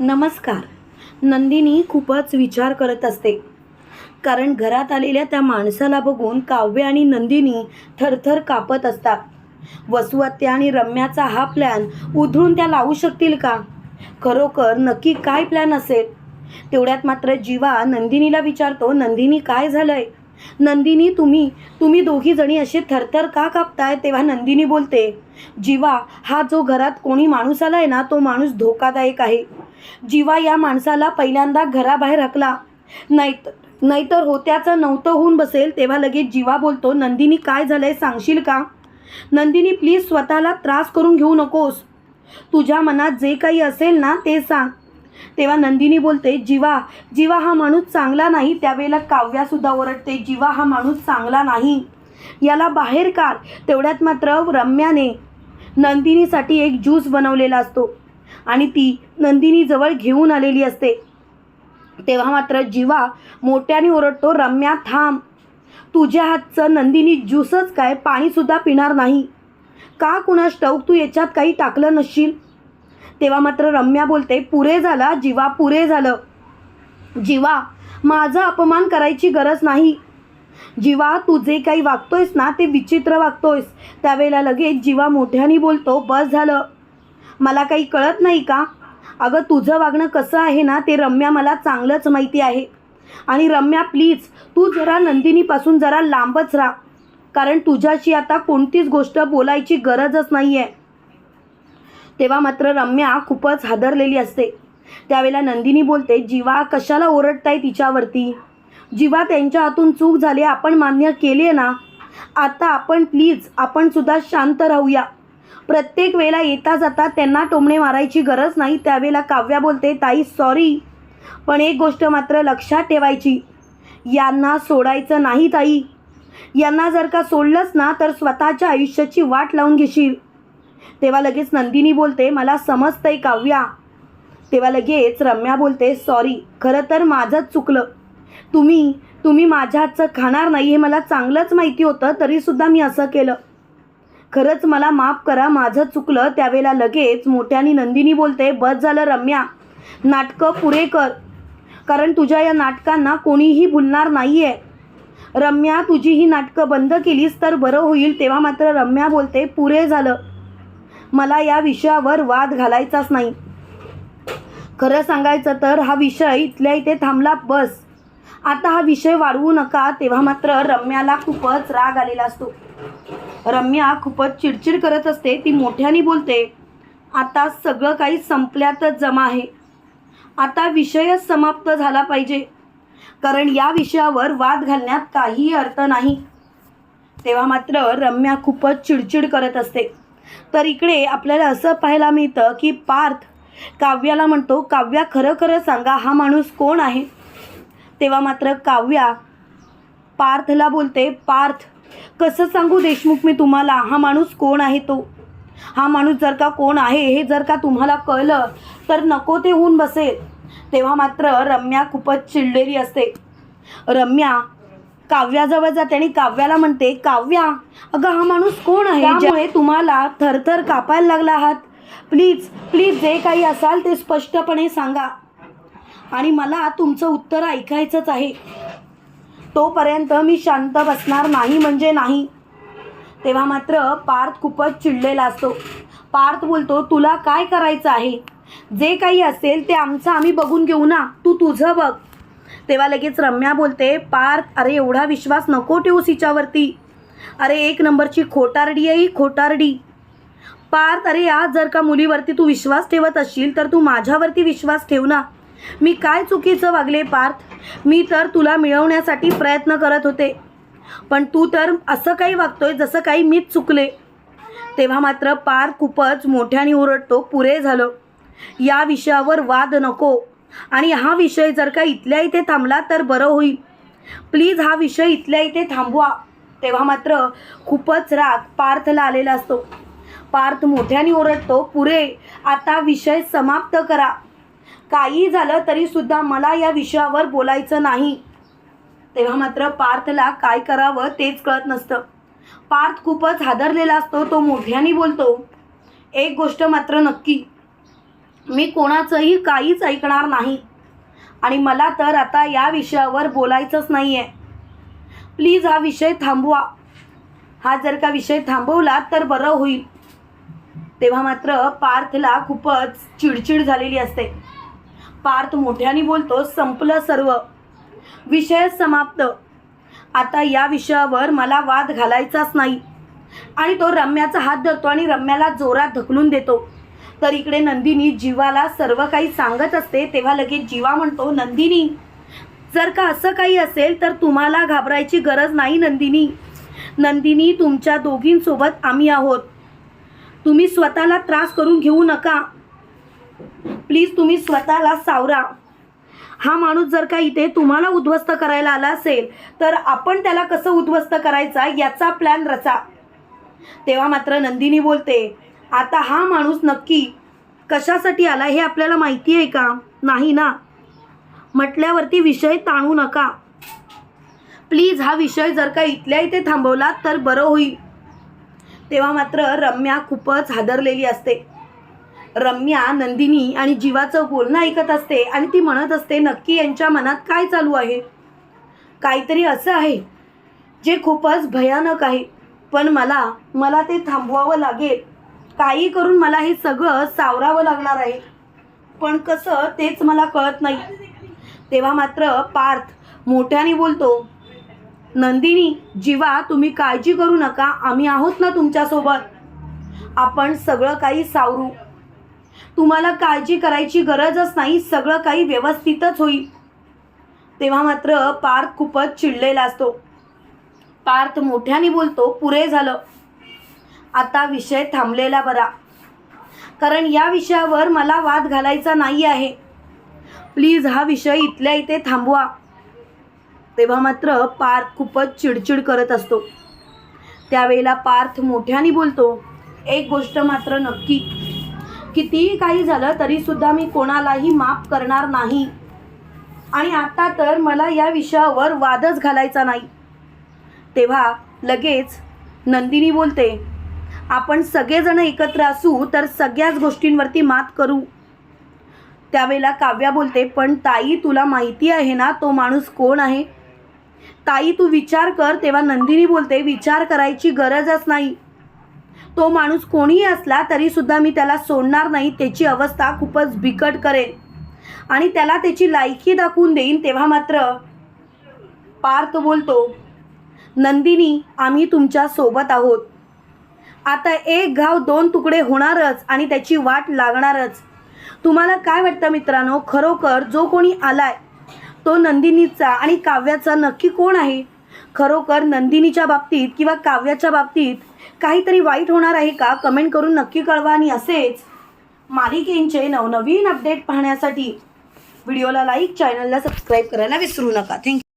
नमस्कार. नंदिनी खूपच विचार करत असते. कारण घरात आलेल्या त्या माणसाला बघून काव्य आणि नंदिनी थरथर कापत असतात. वसुहत्या आणि रम्याचा हा प्लॅन उधळून त्या लावू शकतील का? खरोखर नक्की काय प्लॅन असेल? तेवढ्यात मात्र जीवा नंदिनीला विचारतो नंदिनी काय झालंय? नंदिनी तुम्ही तुम्ही दोघी जणी असे थरथर का कापताय? तेव्हा नंदिनी बोलते जीवा हा जो घरात कोणी माणूस आलाय ना तो माणूस धोकादायक आहे. जीवा या माणसाला पहिल्यांदा घराबाहेर हकला. नाहीतर नाहीतर होत्याचं नव्हतं होऊन बसेल तेव्हा लगेच जीवा बोलतो नंदिनी काय झालंय सांगशील का? नंदिनी प्लीज स्वतःला त्रास करून घेऊ नकोस. तुझ्या मनात जे काही असेल ना ते सांग. तेव्हा नंदिनी बोलते जीवा जीवा हा माणूस चांगला नाही त्यावेळेला काव्यासुद्धा ओरडते जीवा हा माणूस चांगला नाही. याला बाहेर काढ तेवढ्यात मात्र रम्याने नंदिनीसाठी एक ज्यूस बनवलेला असतो. आणि ती नंदिनीजवळ घेऊन आलेली असते. तेव्हा मात्र जीवा मोठ्याने ओरडतो रम्या थांब. तुझ्या हातचं नंदिनी ज्यूसच काय? पाणीसुद्धा पिणार नाही. का कुणा स्टव तू याच्यात काही टाकलं नसशील. तेव्हा मात्र रम्या बोलते पुरे झाला जीवा पुरे झालं. जीवा माझा अपमान करायची गरज नाही. जीवा तू जे काही वागतोयस ना ते विचित्र वागतोयस. त्यावेळेला लगेच जीवा मोठ्याने बोलतो बस झालं. मला काही कळत नाही का? अगं तुझं वागणं कसं आहे ना ते रम्या मला चांगलंच माहिती आहे. आणि रम्या प्लीज तू जरा नंदिनीपासून जरा लांबच राहा. कारण तुझ्याशी आता कोणतीच गोष्ट बोलायची गरजच नाही आहे तेव्हा मात्र रम्या खूपच हादरलेली असते. त्यावेळेला नंदिनी बोलते जीवा कशाला ओरडताय तिच्यावरती? जीवा त्यांच्या हातून चूक झाली आपण मान्य केली ना? आता आपण प्लीज आपण सुद्धा शांत राहूया. प्रत्येक वेळेला येता जाता त्यांना टोमणे मारायची गरज नाही. त्यावेळेला काव्या बोलते ताई सॉरी पण एक गोष्ट मात्र लक्षात ठेवायची यांना सोडायचं नाही ताई. यांना जर का सोडलंच ना तर स्वतःच्या आयुष्याची वाट लावून घेशील. तेव्हा लगेच नंदिनी बोलते मला समजतंय काव्या. तेव्हा लगेच रम्या बोलते सॉरी खरं तर माझंच चुकलं. तुम्ही तुम्ही माझ्या हातचं खाणार नाही हे मला चांगलंच माहिती होतं तरीसुद्धा मी असं केलं. खरंच मला माफ करा माझं चुकलं. त्यावेळेला लगेच मोठ्यानी नंदिनी बोलते बस झालं रम्या नाटकं पुरे कर. कारण तुझ्या या नाटकांना कोणीही भुलणार नाही आहे रम्या तुझी ही नाटकं बंद केलीस तर बरं होईल. तेव्हा मात्र रम्या बोलते पुरे झालं. मला या विषयावर वाद घालायचाच नाही. खरं सांगायचं तर हा विषय इथल्या इथे थांबला बस. आता हा विषय वाढवू नका. तेव्हा मात्र रम्याला खूपच राग आलेला असतो. रम्या खूपच चिडचिड करत असते. ती मोठ्याने बोलते आता सगळं काही संपल्यातच जमा आहे. आता विषयच समाप्त झाला पाहिजे. कारण या विषयावर वाद घालण्यात काहीही अर्थ नाही. तेव्हा मात्र रम्या खूपच चिडचिड करत असते. तर इकडे आपल्याला असं पाहायला मिळतं की पार्थ काव्याला म्हणतो काव्या खरं खरं सांगा हा माणूस कोण आहे? तेव्हा मात्र काव्या पार्थला बोलते पार्थ कसं सांगू देशमुख मी तुम्हाला? हा माणूस कोण आहे तो? हा माणूस जर का कोण आहे हे जर का तुम्हाला कळलं तर नको ते होऊन बसेल. तेव्हा मात्र रम्या खूपच चिडलेली असते. रम्या काव्याजवळ जाते आणि काव्याला म्हणते काव्या अगं हा माणूस कोण आहे ज्यामुळे तुम्हाला थरथर कापायला लागला आहात? प्लीज प्लीज जे काही असाल ते स्पष्टपणे सांगा. आणि मला तुमचं उत्तर ऐकायचंच आहे. तोपर्यंत मी शांत बसणार नाही म्हणजे नाही. तेव्हा मात्र पार्थ खूपच चिडलेला असतो. पार्थ बोलतो तुला काय करायचं आहे? जे काही असेल ते आमचं आम्ही बघून घेऊ ना. तू तुझं बघ. तेव्हा लगेच रम्या बोलते पार्थ अरे एवढा विश्वास नको ठेवूस हिच्यावरती. अरे एक नंबरची खोटारडी आहे ही खोटारडी. पार्थ अरे आज जर का मुलीवरती तू विश्वास ठेवत असशील तर तू माझ्यावरती विश्वास ठेव ना. मी काय चुकीचं वागले पार्थ? मी तर तुला मिळवण्यासाठी प्रयत्न करत होते. पण तू तर असं काही वागतोय जसं काही मीच चुकले. तेव्हा मात्र पार खूपच मोठ्याने ओरडतो पुरे झालं. या विषयावर वाद नको. आणि हा विषय जर का इथल्या इथे थांबला तर बरं होईल. प्लीज हा विषय इथल्या इथे थांबवा. तेव्हा मात्र खूपच राग पार्थला आलेला असतो. पार्थ मोठ्याने ओरडतो पुरे आता विषय समाप्त करा. काही झालं तरीसुद्धा मला या विषयावर बोलायचं नाही. तेव्हा मात्र पार्थला काय करावं तेच कळत नसतं. पार्थ खूपच हादरलेला असतो तो मोठ्याने बोलतो एक गोष्ट मात्र नक्की. मी कोणाचंही काहीच ऐकणार नाही. आणि मला तर आता या विषयावर बोलायचंच नाही आहे प्लीज हा विषय थांबवा. हा जर का विषय थांबवला तर बरं होईल. तेव्हा मात्र पार्थला खूपच चिडचिड झालेली असते. पार्थ मोठ्याने बोलतो संपलं सर्व. विषय समाप्त. आता या विषयावर मला वाद घालायचाच नाही. आणि तो रम्याचा हात धरतो आणि रम्याला जोरात ढकलून देतो. तर इकडे नंदिनी जीवाला सर्व काही सांगत असते तेव्हा लगेच जीवा म्हणतो नंदिनी जर का असं काही असेल तर तुम्हाला घाबरायची गरज नाही नंदिनी. नंदिनी तुमच्या दोघींसोबत आम्ही आहोत. तुम्ही स्वतःला त्रास करून घेऊ नका. प्लीज तुम्ही स्वतःला सावरा. हा माणूस जर का इथे तुम्हाला उद्ध्वस्त करायला आला असेल तर आपण त्याला कसं उद्ध्वस्त करायचा याचा प्लॅन रचा. तेव्हा मात्र नंदिनी बोलते आता हा माणूस नक्की कशासाठी आला हे आपल्याला माहिती आहे का? नाही ना? म्हटल्यावरती विषय ताणू नका. प्लीज हा विषय जर का इथल्या इथे थांबवला तर बरं होईल. तेव्हा मात्र रम्या खूपच हादरलेली असते. रम्या नंदिनी आणि जीवाचं बोलणं ऐकत असते आणि ती म्हणत असते नक्की यांच्या मनात काय चालू आहे? काहीतरी असं आहे जे खूपच भयानक आहे. पण मला मला ते थांबवावं लागेल. काही करून मला हे सगळं सावरावं लागणार आहे. पण कसं तेच मला कळत नाही. तेव्हा मात्र पार्थ मोठ्याने बोलतो नंदिनी जीवा तुम्ही काळजी करू नका. आम्ही आहोत ना तुमच्यासोबत. आपण सगळं काही सावरू. तुम्हाला काळजी करायची गरजच नाही सगळं काही व्यवस्थितच होईल. तेव्हा मात्र पार्थ खूपच चिडलेला असतो. पार्थ मोठ्याने बोलतो पुरे झालं. आता विषय थांबलेला बरा. कारण या विषयावर मला वाद घालायचा नाही आहे. प्लीज हा विषय इथल्या इथे थांबवा. तेव्हा मात्र पार्थ खूपच चिडचिड करत असतो. त्यावेळेला पार्थ मोठ्याने बोलतो एक गोष्ट मात्र नक्की. कितीही काही झालं तरीसुद्धा मी कोणालाही माफ करणार नाही. आणि आता तर मला या विषयावर वादच घालायचा नाही. तेव्हा लगेच नंदिनी बोलते आपण सगळेजण एकत्र असू तर सगळ्याच गोष्टींवरती मात करू. त्यावेळेला काव्या बोलते पण ताई तुला माहिती आहे ना तो माणूस कोण आहे? ताई तू विचार कर. तेव्हा नंदिनी बोलते विचार करायची गरजच नाही. तो माणूस कोणीही असला तरीसुद्धा मी त्याला सोडणार नाही त्याची अवस्था खूपच बिकट करेन आणि त्याला त्याची लायकी दाखवून देईन तेव्हा मात्र पार्थ बोलतो नंदिनी आम्ही तुमच्यासोबत आहोत. आता एक घाव दोन तुकडे होणारच आणि त्याची वाट लागणारच. तुम्हाला काय वाटतं मित्रांनो? खरोखर जो कोणी आलाय तो नंदिनीचा आणि काव्याचा नक्की कोण आहे? खरोखर नंदिनीच्या बाबतीत किंवा काव्याच्या बाबतीत काहीतरी वाईट होणार आहे का? कमेंट करून नक्की कळवा आणि असेच मालिकेंचे नवनवीन अपडेट पाहण्यासाठी व्हिडिओला लाईक चॅनलला सबस्क्राईब करायला विसरू नका. थँक्यू